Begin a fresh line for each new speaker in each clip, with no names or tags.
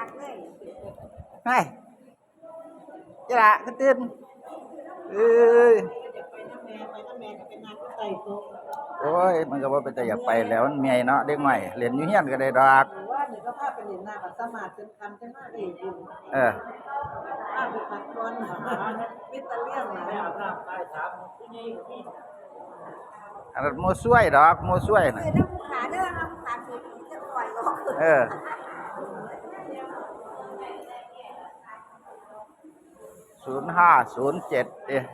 คักเลย
ไงจะละก็ตื่นเอ้ย
ไปน้ำแม่ไปน้ำแม่ก็เป็นนางก็ไต่โต๊ะ
โอ้ย มันก็ว่าเป็นแต่อยากไปแล้วมันเมียเนาะเด็กใหม่เรียนอยู่เฮียนก็ได้ดอก
หรือว่าหนูก็พาไปเรียนหน้าบัตรสมาธิจนคำจะมาได้บุญ
เออ
พาไปพักก่อนหาวิตาเลียนหลาย
อันนั้นโมช่วยดอกโมช่วยน่ะ
คือน้ำผู้ขาเด้อน้ำผู้ขาคือจะปล่อยลง
เออ ศูนย์ห้าศูนย์เจ็ดเอ๊ะ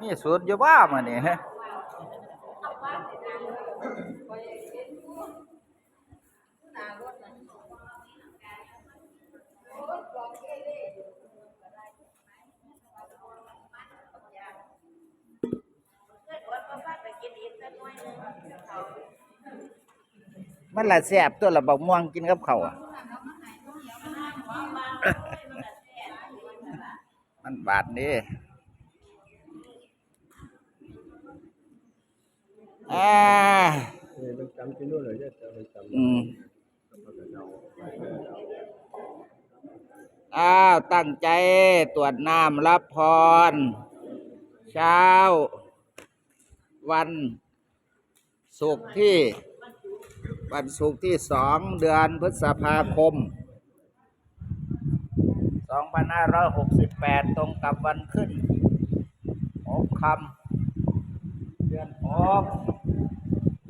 มีศูนย์อยู่บ้ามานี่ฮะมันละแซ่บตัวละบักม่วงกินกับเขาอะ มันบาดนี่อ่า
มันจำที่นู่นเลยจะมันจำ
อืมอ้าว ตั้งใจตรวจน้ำรับพร เช้า วันศุกร์ที่ วันศุกร์ที่สองเดือนพฤษภาคม 2568 ตรงกับวันขึ้นหกคำเดือนหก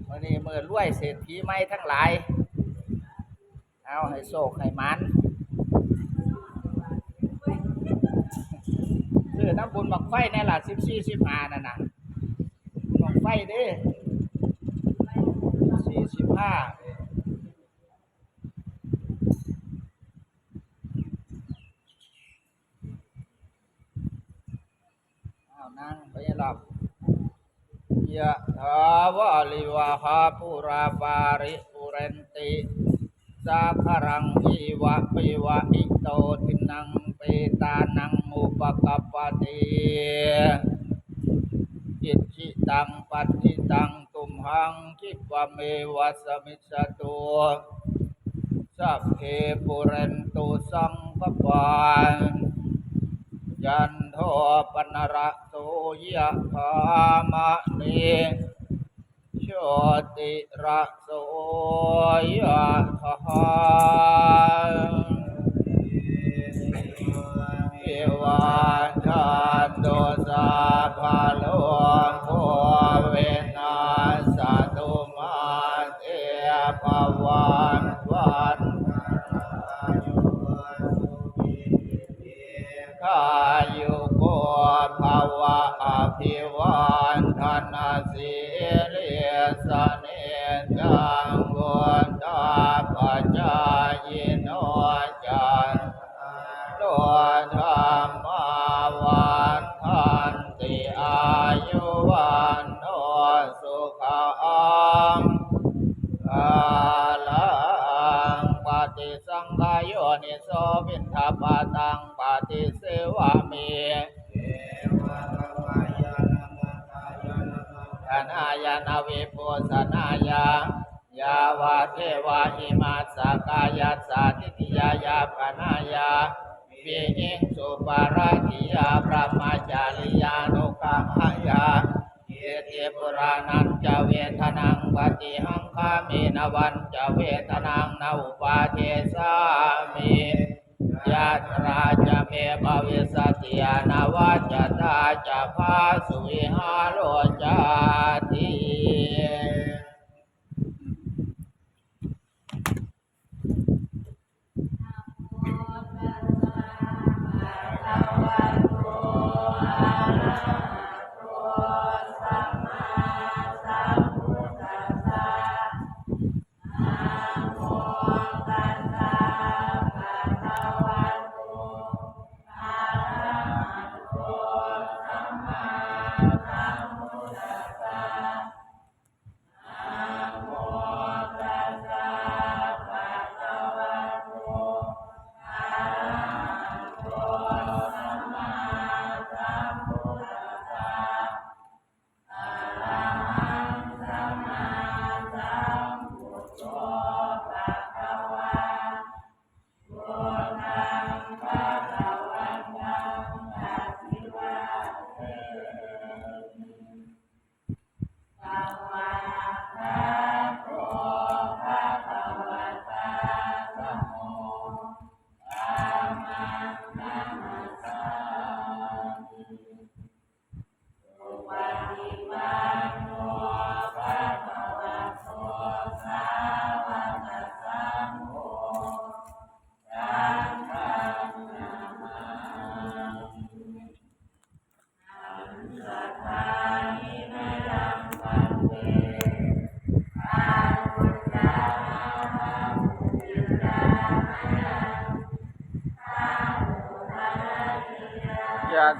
วันนี้มือรวยเศรษฐีไม่ทั้งหลาย เอาให้โศกให้มันคือน้ำบุญบักไฟในหละสิบสี่สิบห้านั่นน่ะบักไฟด้สี่สิบห้านั่งไปหลับ ยะถาวาลิวะหาปุราปาริปุเรนติสาคารังอีวะปิวะอิโตทินังเปตานังอุปกัปปติอิจิตังปัตติตังตุมหังคิปะเมวะสมิสตุสัพเพปุเรนตุสังกปานยันโทปนระโต ยะธามะเนโชติระโสยะถาเอวาจันโตสาภาโลโคเวนัสตุมาเตปวันวันขายุ สิริสเนจังวุฒาปัจจายโนจันโลธรรมาวันทันติอายุวันโนสุขังอาลังปฏิสังขายโยนิโสวินทปาตังปฏิเสวามิายนาวิปุสนายายาวาเทวาหิมาสกายัสาทิติยายาปนายาวิหิงสุปาราติยาพระมาจาริยานุกหายาเยติปุรานันจะเวทนังปฏิหังคามินวันจะเวทนังนาอุปาเทสามิยะตราจะเมภวิสติยานาวาจตาจะพาสุวิหารโลจา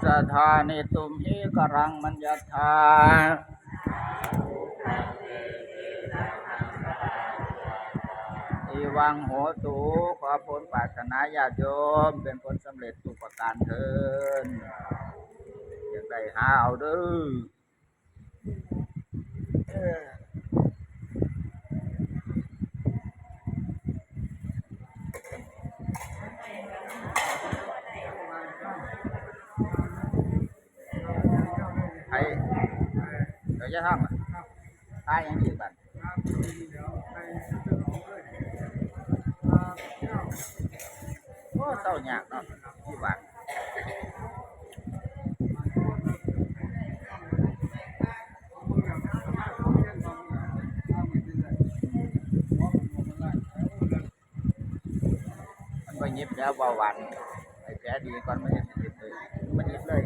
สธานิตุมหิกรังมัญญาธาอีวังโหตูขอผลปรารถนาญาติโยม เป็นผลสำเร็จทุกประการเทินยังได้หาเอาด้อ ไอ้เดี๋ยวจะทำอะตายยังดีบันโอ้เศร้ายากเนาะที่บ้านมันไปยิบแล้วเบาหวานไอ้แผลดีก่อนมันจะยิบเลยมันยิบเลย